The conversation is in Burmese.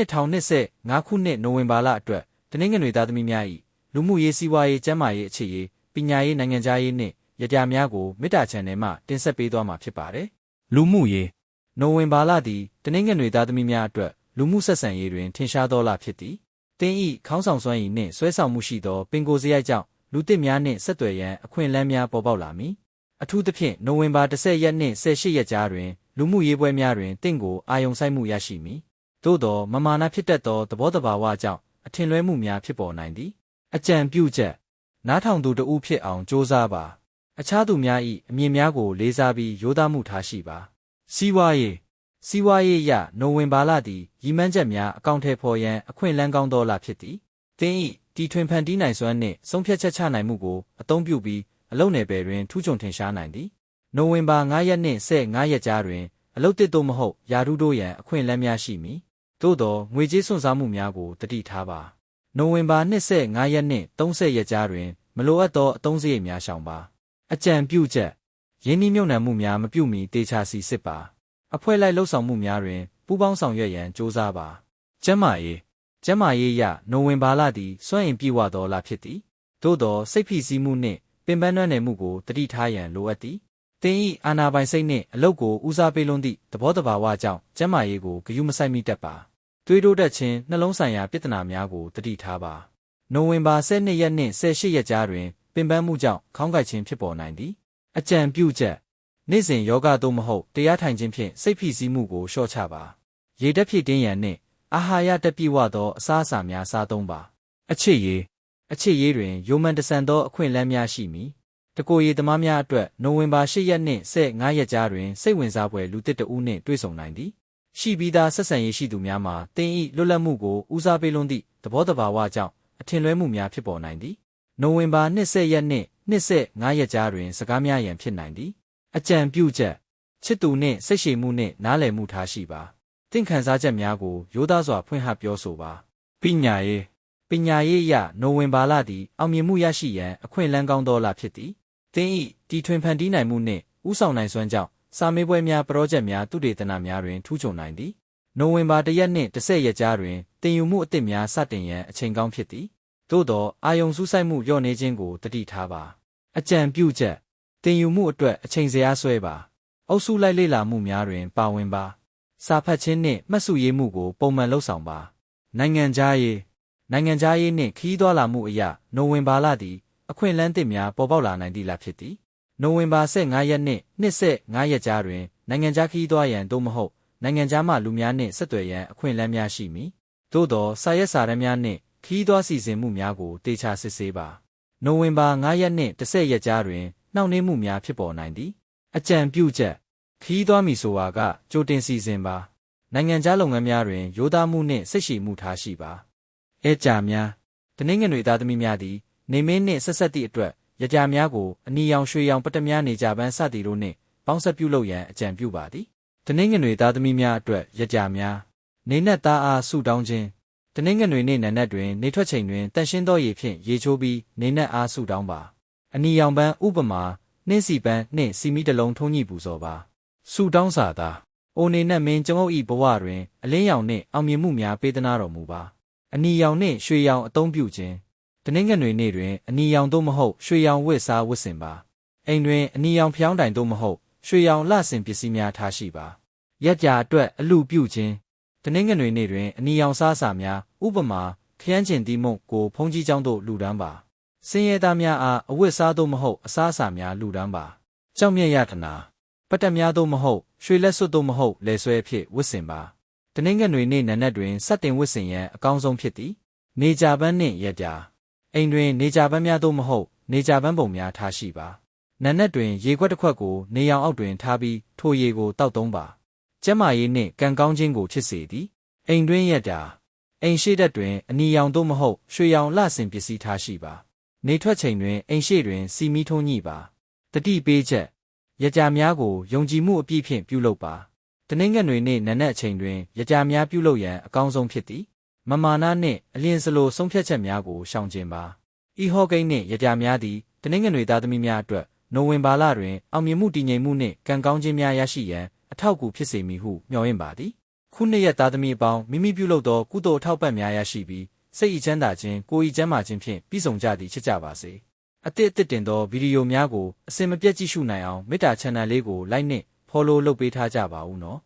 2025ခုနှစ်နိုဝင်ဘာလအတွက်တနင်္ဂနွေသားသမီးများ၏လူမှုရေးစီးပွားရေးကျန်းမာရေးအခြေရေးပညာရေးနိုင်ငံခြားရေးနှင့်ရကြများကိုမေတ္တာချန်နယ်မှတင်ဆက်ပေးသွားမှာဖြစ်ပါတယ်။လူမှုရေးနိုဝင်ဘာလသည်တနင်္ဂနွေသားသမီးများအတွက်လူမှုဆက်ဆံရေးတွင်ထင်ရှားသောလဖြစ်သည်။တင်းဤခေါင်းဆောင်စွမ်းရည်နှင့်ဆွဲဆောင်မှုရှိသောပင်ကိုယ်စရိုက်ကြောင့်လူတစ်များနှင့်ဆက်သွယ်ရန်အခွင့်အလမ်းများပေါ်ပေါက်လာမည်။အထူးသဖြင့်နိုဝင်ဘာ10ရက်နှင့်18ရက်ကြားတွင်လူမှုရေးပွဲများတွင်တင့်ကိုအာယုံဆိုင်မှုရရှိမည်။ သို့သောမမာနာဖြစ်တတ်သောသဘောတဘာဝကြောင့်အထင်လွဲမှုများဖြစ်ပေါ်နိုင်သည်။အကြံပြုချက်နားထောင်သူတဦးဖြစ်အောင်ကြိုးစားပါ။အခြားသူများ၏အမြင်များကိုလေးစားပြီးရိုးသားမှုထားရှိပါ။စီးပွားရေးစီးပွားရေးအရနိုဝင်ဘာလသည်ရည်မှန်းချက်များအကောင့်ထဲပေါ်ရန်အခွင့်အလမ်းကောင်းသောလဖြစ်သည်။သင်၏တီထွင်ဖန်တီးနိုင်စွမ်းနှင့်ဆုံးဖြတ်ချက်ချနိုင်မှုကိုအသုံးပြုပြီးအလုပ်နယ်ပယ်တွင်ထူးချွန်ထင်ရှားနိုင်သည်။နိုဝင်ဘာ9ရက်နှင့်15ရက်ကြားတွင်အလုပ်တစ်သို့မဟုတ်ယာရုတို့ရန်အခွင့်အလမ်းများရှိမည်။ သို့သောငွေကြေးစွန့်စားမှုများကိုတတိထားပါ။နိုဝင်ဘာ25ရက်နှင့်30ရက်ကြားတွင် မလိုအပ်သောအသုံးစရိတ်များရှောင်ပါ။အကြံပြုချက်ရင်းနှီးမြှုပ်နှံမှုများမပြုမီတေချာစီစစ်ပါ။အဖွဲ့လိုက်လှုပ်ဆောင်မှုများတွင်ပူးပေါင်းဆောင်ရွက်ရန်ကြိုးစားပါ။ကျန်းမာရေးကျန်းမာရေးအရနိုဝင်ဘာလသည်စွန့်ရင်ပြည့်ဝသောလဖြစ်သည်။သို့သောစိတ်ဖိစီးမှုနှင့်ပင်ပန်းနှံ့နယ်မှုကိုတတိထားရန်လိုအပ်သည်။သင်၏အာနာပိုင်စိတ်နှင့်အလုပ်ကိုဦးစားပေးလွန်းသည့်သဘောတဘာဝကြောင့်ကျန်းမာရေးကိုဂရုမစိုက်မိတတ်ပါ။ သွေးတိုးတက်ခြင်းနှလုံးဆိုင်ရာပြဿနာများကိုတတိထားပါ။နိုဝင်ဘာ12ရက်နှင့်18ရက်ကြားတွင်ပင်ပန်းမှုကြောင့်ခေါင်းကိုက်ခြင်းဖြစ်ပေါ်နိုင်သည်။အကြံပြုချက်နေ့စဉ်ယောဂသို့မဟုတ်တရားထိုင်ခြင်းဖြင့်စိတ်ဖိစီးမှုကိုလျှော့ချပါ။ရေတက်ဖြည့်တင်းရန်နှင့်အာဟာရတက်ပြည့်ဝသောအစားအစာများစားသုံးပါ။အချစ်ရေးအချစ်ရေးတွင်ယိုမန်တဆန်သောအခွင့်အလမ်းများရှိမည်။တကိုယ်ရည်သမားများအတွက်နိုဝင်ဘာ10ရက်နှင့်15ရက်ကြားတွင်စိတ်ဝင်စားဖွယ်လူတစ်တဦးနှင့်တွေ့ဆုံနိုင်သည်။ ရှိပြီးသားဆက်ဆံရေးရှိသူများမှာတင်းဤလွတ်လပ်မှုကိုဦးစားပေးလွန်းသည့်သဘောတဘာဝကြောင့်အထင်လွဲမှုများဖြစ်ပေါ်နိုင်သည်။နိုဝင်ဘာ20ရက်နှင့်25ရက်ကြားတွင် စကားများရန်ဖြစ်နိုင်သည်။အကြံပြုချက်ချစ်သူနှင့်စိတ်ရှည်မှုနှင့်နားလည်မှုထားရှိပါ။တင့်ခံစားချက်များကိုရိုးသားစွာဖွင့်ဟပြောဆိုပါ။ပညာရေးပညာရေးအရနိုဝင်ဘာလသည်အောင်မြင်မှုရရှိရန်အခွင့်အလမ်းကောင်းသောလဖြစ်သည်။သင်၏တီထွင်ဖန်တီးနိုင်မှုနှင့်ဥဆောင်နိုင်စွမ်းကြောင့် စာမေးပွဲများပရောဂျက်များသူတေသနများတွင်ထူးချွန်နိုင်သည်။နိုဝင်ဘာ၁ရက်နှင့်10ရက်ကြားတွင်တင်ယူမှုအသစ်များစတင်ရန်အချိန်ကောင်းဖြစ်သည်။သို့သောအာယုံစူးစိုက်မှုလျော့နေခြင်းကိုတတိထားပါ။အကြံပြုချက်တင်ယူမှုအတွက်အချိန်စရာဆွဲပါ။အုပ်စုလိုက်လေ့လာမှုများတွင် ပါဝင်ပါ။စာဖတ်ခြင်းနှင့်မှတ်စုရေးမှုကိုပုံမှန်လုပ်ဆောင်ပါ။နိုင်ငံခြားရေးနိုင်ငံခြားရေးနှင့်ခီးသွွာလာမှုအရာနိုဝင်ဘာလသည်အခွင့်အလမ်းသစ်များပေါ်ပေါက်လာနိုင်သည့်လဖြစ်သည် နိုဝင်ဘာ15ရက်နှင့်25ရက်ကြားတွင်နိုင်ငံခြားခီးသွွာရန်သို့မဟုတ်နိုင်ငံခြားမှလူများနှင့်ဆက်သွယ်ရန်အခွင့်အလမ်းများရှိမည်သို့သောစာရက်စာတမ်းများနှင့်ခီးသွွာစီစဉ်မှုများကိုတေချာစစ်ဆေးပါနိုဝင်ဘာ9ရက်နှင့်10ရက်ကြားတွင်နှောင့်နှေးမှုများဖြစ်ပေါ်နိုင်သည်အကြံပြုချက်ခီးသွွာမည်ဆိုတာကကြိုတင်စီစဉ်ပါနိုင်ငံခြားလုပ်ငန်းများတွင်ရိုးသားမှုနှင့်စိတ်ရှည်မှုထားရှိပါအဲကြများတနင်္ဂနွေသားသမီးများသည်နေမင်းနှင့်ဆက်ဆက်သည့်အတွက် ရကြများကိုအနီရောင်ရွှေရောင်ပတ္တများနေကြပန်းစသည်တို့နှင့်ပေါင်းဆက်ပြုလုပ်ရန်အကြံပြုပါသည်တနင်္ဂနွေသားသမီးများအတွက်ရကြများနေနက်သားအားဆုတောင်းခြင်းတနင်္ဂနွေနေ့နံနက်တွင်နေထွက်ချိန်တွင်တန်ရှင်းသောရေဖြင့်ရေချိုးပြီးနေနက်အားဆုတောင်းပါအနီရောင်ပန်းဥပမာနှင်းစီပန်းနှင့်စီမီတလုံးထုံးညှိပူဇော်ပါဆုတောင်းစာသာအိုနေနက်မင်းကျွန်ုပ်၏ဘဝတွင်အလင်းရောင်နှင့်အောင်မြင်မှုများပေးသနာတော်မူပါအနီရောင်နှင့်ရွှေရောင်အသုံးပြုခြင်း တနင်္ဂနွေနေ့တွင်အနီရောင်သို့မဟုတ်ရွှေရောင်ဝတ်စားဝတ်ဆင်ပါအိမ်တွင်အနီရောင်ဖျောင်းတိုင်သို့မဟုတ်ရွှေရောင်လှဆင်ပစ္စည်းများထားရှိပါရက်ကြာအတွက်အလူပြုခြင်းတနင်္ဂနွေနေ့တွင်အနီရောင်စားစာများဥပမာခရမ်းကျင်သီးမုန့်ကိုဖုံးကြီးကျောင်းသို့လူဒန်းပါစင်ရဲသားများအားအဝတ်စားသို့မဟုတ်အစားအစာများလူဒန်းပါကြောက်မြတ်ရတနာပတ္တများသို့မဟုတ်ရွှေလက်စွပ်သို့မဟုတ်လက်ဆွဲဖြစ်ဝတ်ဆင်ပါတနင်္ဂနွေနေ့နံနက်တွင်စတင်ဝတ်ဆင်ရန်အကောင်းဆုံးဖြစ်သည်နေကြပန်းနှင့်ရက်ကြာ အိမ်တွင်နေကြပန်းများသို့မဟုတ် နေကြပန်းပုံများထားရှိပါနံနက်တွင်ရေခွက်တစ်ခွက်ကိုနေရောင်အောက်တွင်ထားပြီးထိုရေကိုတောက်သုံးပါကျန်းမာရေးနှင့်ကံကောင်းခြင်းကိုဖြစ်စေသည်အိမ်တွင်ရက်တာအိမ်ရှိတဲ့တွင်အနီရောင်သို့မဟုတ်ရွှေရောင်လှဆင်ပစ္စည်းထားရှိပါနေထွက်ချိန်တွင်အိမ်ရှိတွင်စီမီထုံးညှိပါတတိပေးချက်ရကြများကိုယုံကြည်မှုအပြည့်ဖြင့်ပြုလုပ်ပါတနင်္ဂနွေနေ့နံနက်အချိန်တွင်ရကြများပြုလုပ်ရန်အကောင်းဆုံးဖြစ်သည် မမာနာနှင့်အလင်းစလိုဆုံးဖြတ်ချက်များကိုရှောင်ကျဉ်ပါဤဟောကိန်းနှင့်ရကြများသည်တနင်္ဂနွေသားသမီးများအတွက်နိုဝင်ဘာလတွင်အောင်မြင်မှုတည်ငြိမ်မှုနှင့်ကံကောင်းခြင်းများရရှိရန်အထောက်အကူဖြစ်စေမည်ဟုမျှော်လင့်ပါသည်ခုနှစ်ရက်သားသမီးအပေါင်းမိမိပြုလုပ်သောကုသိုလ်အထောက်ပံ့များရရှိပြီးစိတ်ဤချမ်းသာခြင်းကိုယ်ဤကျမ်းမာခြင်းဖြင့်ပြည့်စုံကြသည်ဖြစ်ကြပါစေအသစ်အသစ်တင်သောဗီဒီယိုများကိုအစင်မပြတ်ကြည့်ရှုနိုင်အောင်မေတ္တာ channel လေးကို like နှင့် follow လုပ်ပေးထားကြပါဦးနော်